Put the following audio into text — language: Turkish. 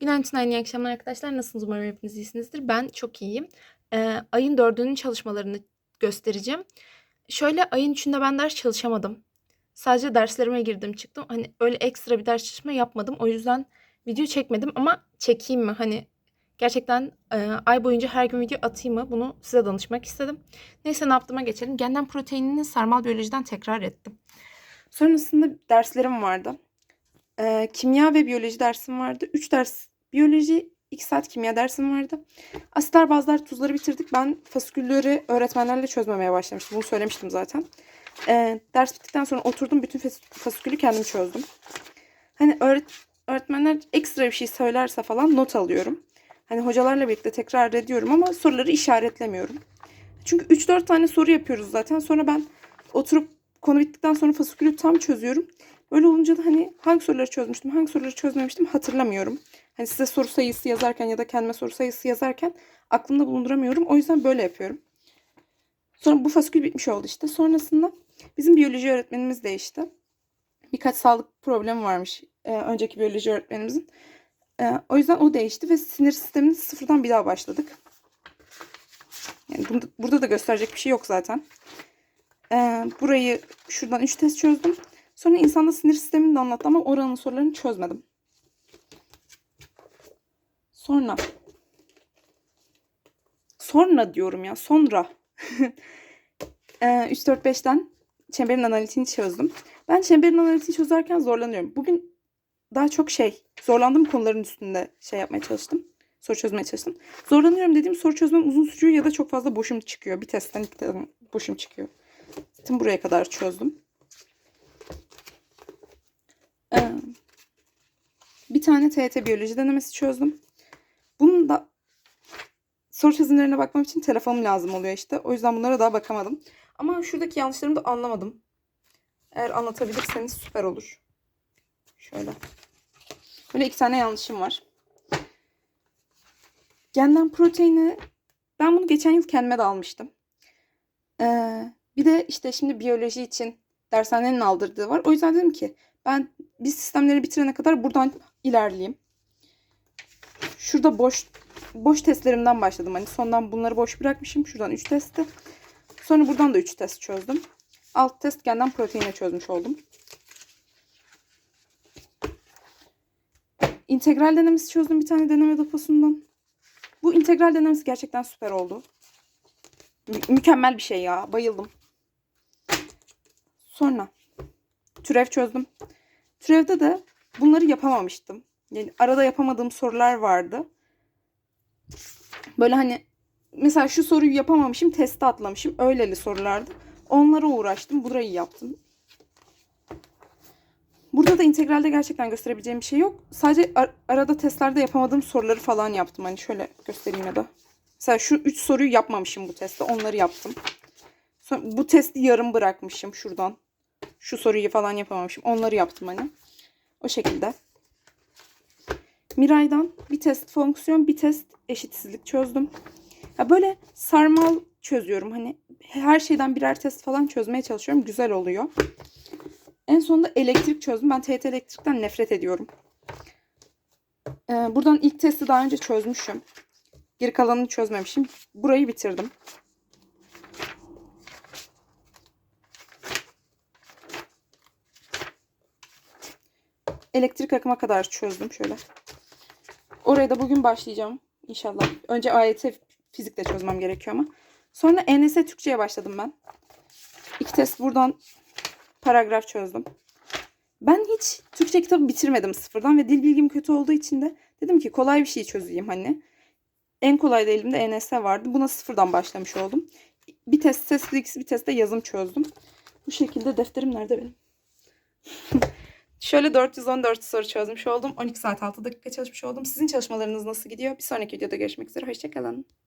Günaydın, aynı iyi akşamlar arkadaşlar. Nasılsınız? Umarım hepiniz iyisinizdir. Ben çok iyiyim. Eee, ayın 4'ünün çalışmalarını göstereceğim. Şöyle ayın 3'ünde ben ders çalışamadım. Sadece derslerime girdim çıktım. Hani öyle ekstra bir ders çalışma yapmadım. O yüzden video çekmedim ama çekeyim mi? Hani gerçekten eee, ay boyunca her gün video atayım mı? Bunu size danışmak istedim. Neyse ne yaptığıma geçelim. Genden proteinini sarmal biyolojiden tekrar ettim. Sonrasında derslerim vardı. Eee, kimya ve biyoloji dersim vardı. 3 ders biyoloji, 2 saat kimya dersim vardı. Asitler, bazlar, tuzları bitirdik. Ben fasikülleri öğretmenlerle çözmemeye başlamıştım. Bunu söylemiştim zaten. Eee, ders bittikten sonra oturdum. Bütün fas- fasikülü kendim çözdüm. Hani öğret öğretmenler ekstra bir şey söylerse falan not alıyorum. Hani hocalarla birlikte tekrar ediyorum ama soruları işaretlemiyorum. Çünkü 3-4 tane soru yapıyoruz zaten. Sonra ben oturup konu bittikten sonra fasikülü tam çözüyorum. Böyle olunca da hani hangi soruları çözmüştüm, hangi soruları çözmemiştim hatırlamıyorum. Hani size soru sayısı yazarken ya da kendime soru sayısı yazarken aklımda bulunduramıyorum. O yüzden böyle yapıyorum. Sonra bu fasikül bitmiş oldu işte. Sonrasında bizim biyoloji öğretmenimiz değişti. Birkaç sağlık problemi varmış e, önceki biyoloji öğretmenimizin. E, o yüzden o değişti ve sinir sistemini sıfırdan bir daha başladık. Yani bunda, burada da gösterecek bir şey yok zaten. E, burayı şuradan 3 test çözdüm. Sonra insanda sinir sistemini de anlattı ama oranın sorularını çözmedim. Sonra. Sonra diyorum ya. Sonra. Ee, 3, 4, 5'ten çemberin analitiğini çözdüm. Ben çemberin analitiğini çözerken zorlanıyorum. Bugün daha çok şey zorlandığım konuların üstünde şey yapmaya çalıştım. Soru çözmeye çalıştım. Zorlanıyorum dediğim soru çözmem uzun sürüyor ya da çok fazla boşum çıkıyor. Bir testten iki testten boşum çıkıyor. Tüm buraya kadar çözdüm. Ee, bir tane TET biyoloji denemesi çözdüm. Bunun da soru çözümlerine bakmam için telefonum lazım oluyor işte. O yüzden bunlara daha bakamadım. Ama şuradaki yanlışlarımı da anlamadım. Eğer anlatabilirseniz süper olur. Şöyle. Böyle iki tane yanlışım var. Genden proteini ben bunu geçen yıl kendime de almıştım. Ee, bir de işte şimdi biyoloji için dershanenin aldırdığı var. O yüzden dedim ki ben biz sistemleri bitirene kadar buradan ilerleyeyim. Şurada boş boş testlerimden başladım. Hani sondan bunları boş bırakmışım. Şuradan 3 testi. Sonra buradan da 3 test çözdüm. Alt test genden proteine çözmüş oldum. İntegral denemesi çözdüm bir tane deneme deposundan. Bu integral denemesi gerçekten süper oldu. Mü- mükemmel bir şey ya. Bayıldım. Sonra türev çözdüm. Türevde de bunları yapamamıştım. Yani arada yapamadığım sorular vardı. Böyle hani mesela şu soruyu yapamamışım, testi atlamışım. Öyleli sorulardı. Onlara uğraştım. Burayı yaptım. Burada da integralde gerçekten gösterebileceğim bir şey yok. Sadece ar- arada testlerde yapamadığım soruları falan yaptım. Hani şöyle göstereyim ya da. Mesela şu 3 soruyu yapmamışım bu testte. Onları yaptım. Sonra bu testi yarım bırakmışım şuradan. Şu soruyu falan yapamamışım. Onları yaptım hani. O şekilde. Miray'dan bir test fonksiyon, bir test eşitsizlik çözdüm. Ya böyle sarmal çözüyorum. Hani her şeyden birer test falan çözmeye çalışıyorum. Güzel oluyor. En sonunda elektrik çözdüm. Ben TYT elektrikten nefret ediyorum. Ee, buradan ilk testi daha önce çözmüşüm. Geri kalanını çözmemişim. Burayı bitirdim. Elektrik akıma kadar çözdüm şöyle. Oraya da bugün başlayacağım inşallah. Önce AYT fizikle çözmem gerekiyor ama. Sonra ENS Türkçe'ye başladım ben. İki test buradan paragraf çözdüm. Ben hiç Türkçe kitabı bitirmedim sıfırdan ve dil bilgim kötü olduğu için de dedim ki kolay bir şey çözeyim hani. En kolay da elimde ENS vardı. Buna sıfırdan başlamış oldum. Bir test ses bilgisi bir testte yazım çözdüm. Bu şekilde defterim nerede benim? Şöyle 414 soru çözmüş oldum. 12 saat 6 dakika çalışmış oldum. Sizin çalışmalarınız nasıl gidiyor? Bir sonraki videoda görüşmek üzere. Hoşçakalın.